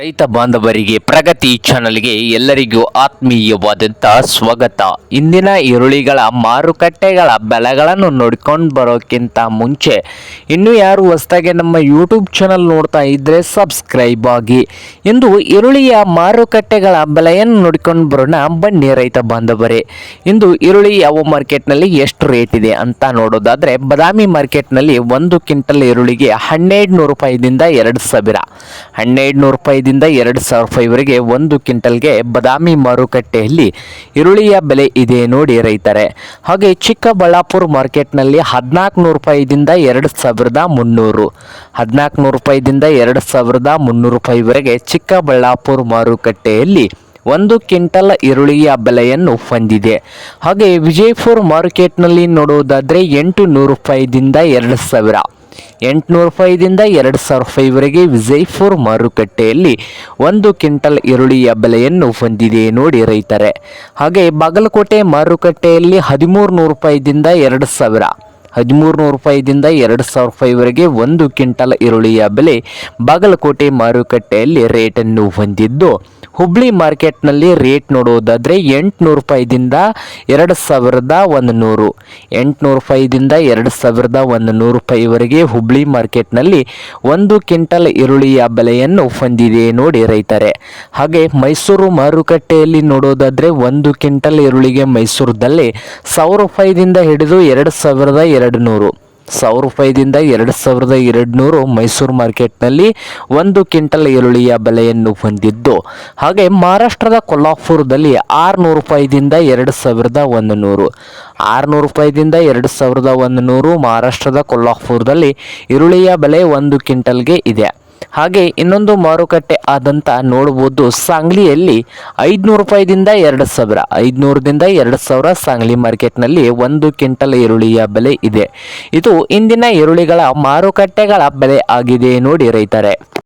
ರೈತ ಬಾಂಧವರಿಗೆ ಪ್ರಗತಿ ಚಾನಲ್ಗೆ ಎಲ್ಲರಿಗೂ ಆತ್ಮೀಯವಾದಂಥ ಸ್ವಾಗತ. ಇಂದಿನ ಈರುಳ್ಳಿಗಳ ಮಾರುಕಟ್ಟೆಗಳ ಬೆಲೆಗಳನ್ನು ನೋಡ್ಕೊಂಡು ಬರೋಕ್ಕಿಂತ ಮುಂಚೆ ಇನ್ನೂ ಯಾರು ಹೊಸದಾಗಿ ನಮ್ಮ ಯೂಟ್ಯೂಬ್ ಚಾನಲ್ ನೋಡ್ತಾ ಇದ್ದರೆ ಸಬ್ಸ್ಕ್ರೈಬ್ ಆಗಿ. ಇಂದು ಈರುಳ್ಳಿಯ ಮಾರುಕಟ್ಟೆಗಳ ಬೆಲೆಯನ್ನು ನೋಡ್ಕೊಂಡು ಬರೋಣ. ಬನ್ನಿ ರೈತ ಬಾಂಧವರೇ, ಇಂದು ಈರುಳ್ಳಿ ಯಾವ ಮಾರ್ಕೆಟ್ನಲ್ಲಿ ಎಷ್ಟು ರೇಟ್ ಇದೆ ಅಂತ ನೋಡೋದಾದರೆ ಬದಾಮಿ ಮಾರ್ಕೆಟ್ನಲ್ಲಿ ಒಂದು ಕ್ವಿಂಟಲ್ ಈರುಳ್ಳಿಗೆ ಹನ್ನೆರಡು ನೂರು ರೂಪಾಯಿದಿಂದ ಎರಡು ಸಾವಿರ. ಹನ್ನೆರಡು ನೂರು ರೂಪಾಯಿದಿಂದ ಎರಡು ಸಾವಿರ ರೂಪಾಯಿವರೆಗೆ ಒಂದು ಕ್ವಿಂಟಲ್ಗೆ ಬದಾಮಿ ಮಾರುಕಟ್ಟೆಯಲ್ಲಿ ಈರುಳ್ಳಿಯ ಬೆಲೆ ಇದೆ ನೋಡಿ ರೈತರೆ. ಹಾಗೆ ಚಿಕ್ಕಬಳ್ಳಾಪುರ ಮಾರ್ಕೆಟ್ನಲ್ಲಿ ಹದಿನಾಲ್ಕು ನೂರು ರೂಪಾಯಿದಿಂದ ಎರಡು ಸಾವಿರದ ಮುನ್ನೂರು. ಹದಿನಾಲ್ಕು ನೂರು ರೂಪಾಯಿದಿಂದ ಎರಡು ಸಾವಿರದ ಮುನ್ನೂರು ರೂಪಾಯಿವರೆಗೆ ಚಿಕ್ಕಬಳ್ಳಾಪುರ ಮಾರುಕಟ್ಟೆಯಲ್ಲಿ ಒಂದು ಕ್ವಿಂಟಲ್ ಈರುಳ್ಳಿಯ ಬೆಲೆಯನ್ನು ಹೊಂದಿದೆ. ಹಾಗೆ ವಿಜಯಪುರ ಮಾರ್ಕೆಟ್ನಲ್ಲಿ ನೋಡುವುದಾದರೆ ಎಂಟು ನೂರು ರೂಪಾಯಿದಿಂದ ಎರಡು ಸಾವಿರ. ಎಂಟುನೂರು ರೂಪಾಯಿದಿಂದ ಎರಡು ಸಾವಿರ ರೂಪಾಯಿವರೆಗೆ ವಿಜಯಪುರ ಮಾರುಕಟ್ಟೆಯಲ್ಲಿ ಒಂದು ಕ್ವಿಂಟಲ್ ಈರುಳ್ಳಿಯ ಬೆಲೆಯನ್ನು ಹೊಂದಿದೆ ನೋಡಿ ರೈತರೆ. ಹಾಗೆ ಬಾಗಲಕೋಟೆ ಮಾರುಕಟ್ಟೆಯಲ್ಲಿ ಹದಿಮೂರು ನೂರು ರೂಪಾಯಿದಿಂದ ಎರಡು ಸಾವಿರ. ಹದಿಮೂರು ನೂರು ರೂಪಾಯಿದಿಂದ ಎರಡು ಸಾವಿರ ರೂಪಾಯಿವರೆಗೆ ಒಂದು ಕ್ವಿಂಟಲ್ ಈರುಳ್ಳಿಯ ಬೆಲೆ ಬಾಗಲಕೋಟೆ ಮಾರುಕಟ್ಟೆಯಲ್ಲಿ ರೇಟನ್ನು ಹೊಂದಿದ್ದು ಹುಬ್ಳಿ ಮಾರ್ಕೆಟ್ನಲ್ಲಿ ರೇಟ್ ನೋಡುವುದಾದರೆ ಎಂಟುನೂರು ರೂಪಾಯಿದಿಂದ ಎರಡು ಸಾವಿರದ ಒಂದು ನೂರು ಎಂಟುನೂರು ರೂಪಾಯಿದಿಂದ ಎರಡು ಸಾವಿರದ ಒಂದು ನೂರು ರೂಪಾಯಿವರೆಗೆ ಹುಬ್ಳಿ ಮಾರ್ಕೆಟ್ನಲ್ಲಿ ಒಂದು ಕ್ವಿಂಟಲ್ ಈರುಳ್ಳಿಯ ಬೆಲೆಯನ್ನು ಹೊಂದಿದೆ ನೋಡಿ ರೈತರೆ. ಹಾಗೆ ಮೈಸೂರು ಮಾರುಕಟ್ಟೆಯಲ್ಲಿ ನೋಡೋದಾದರೆ ಒಂದು ಕ್ವಿಂಟಲ್ ಈರುಳ್ಳಿಗೆ ಮೈಸೂರದಲ್ಲಿ ಸಾವಿರ ರೂಪಾಯಿದಿಂದ ಹಿಡಿದು ಎರಡು ಸಾವಿರದ ಎರಡು ನೂರು ಸಾವಿರ ರೂಪಾಯಿದಿಂದ ಎರಡು ಸಾವಿರದ ಎರಡು ನೂರು ಮೈಸೂರು ಮಾರ್ಕೆಟ್ನಲ್ಲಿ ಒಂದು ಕ್ವಿಂಟಲ್ ಈರುಳ್ಳಿಯ ಬೆಲೆಯನ್ನು ಹೊಂದಿದ್ದು, ಹಾಗೆ ಮಹಾರಾಷ್ಟ್ರದ ಕೊಲ್ಲಾಪುರದಲ್ಲಿ ಆರುನೂರು ರೂಪಾಯಿದಿಂದ ಎರಡು ಸಾವಿರದ ಒಂದು ನೂರು ಆರುನೂರು ರೂಪಾಯಿದಿಂದ ಎರಡು ಸಾವಿರದ ಒಂದು ನೂರು ಮಹಾರಾಷ್ಟ್ರದ ಕೊಲ್ಲಾಪುರದಲ್ಲಿ ಈರುಳ್ಳಿಯ ಬೆಲೆ ಒಂದು ಕ್ವಿಂಟಲ್ಗೆ ಇದೆ. ಹಾಗೆ ಇನ್ನೊಂದು ಮಾರುಕಟ್ಟೆ ಆದಂತ ನೋಡಬಹುದು ಸಾಂಗ್ಲಿಯಲ್ಲಿ ಐದುನೂರು ರೂಪಾಯಿದಿಂದ ಎರಡು ಸಾವಿರ, ಐದುನೂರದಿಂದ ಎರಡು ಸಾವಿರ ಸಾಂಗ್ಲಿ ಮಾರ್ಕೆಟ್ನಲ್ಲಿ ಒಂದು ಕ್ವಿಂಟಲ್ ಈರುಳ್ಳಿಯ ಬೆಲೆ ಇದೆ. ಇದು ಇಂದಿನ ಈರುಳ್ಳಿಗಳ ಮಾರುಕಟ್ಟೆಗಳ ಬೆಲೆ ಆಗಿದೆ ನೋಡಿ ರೈತರೆ.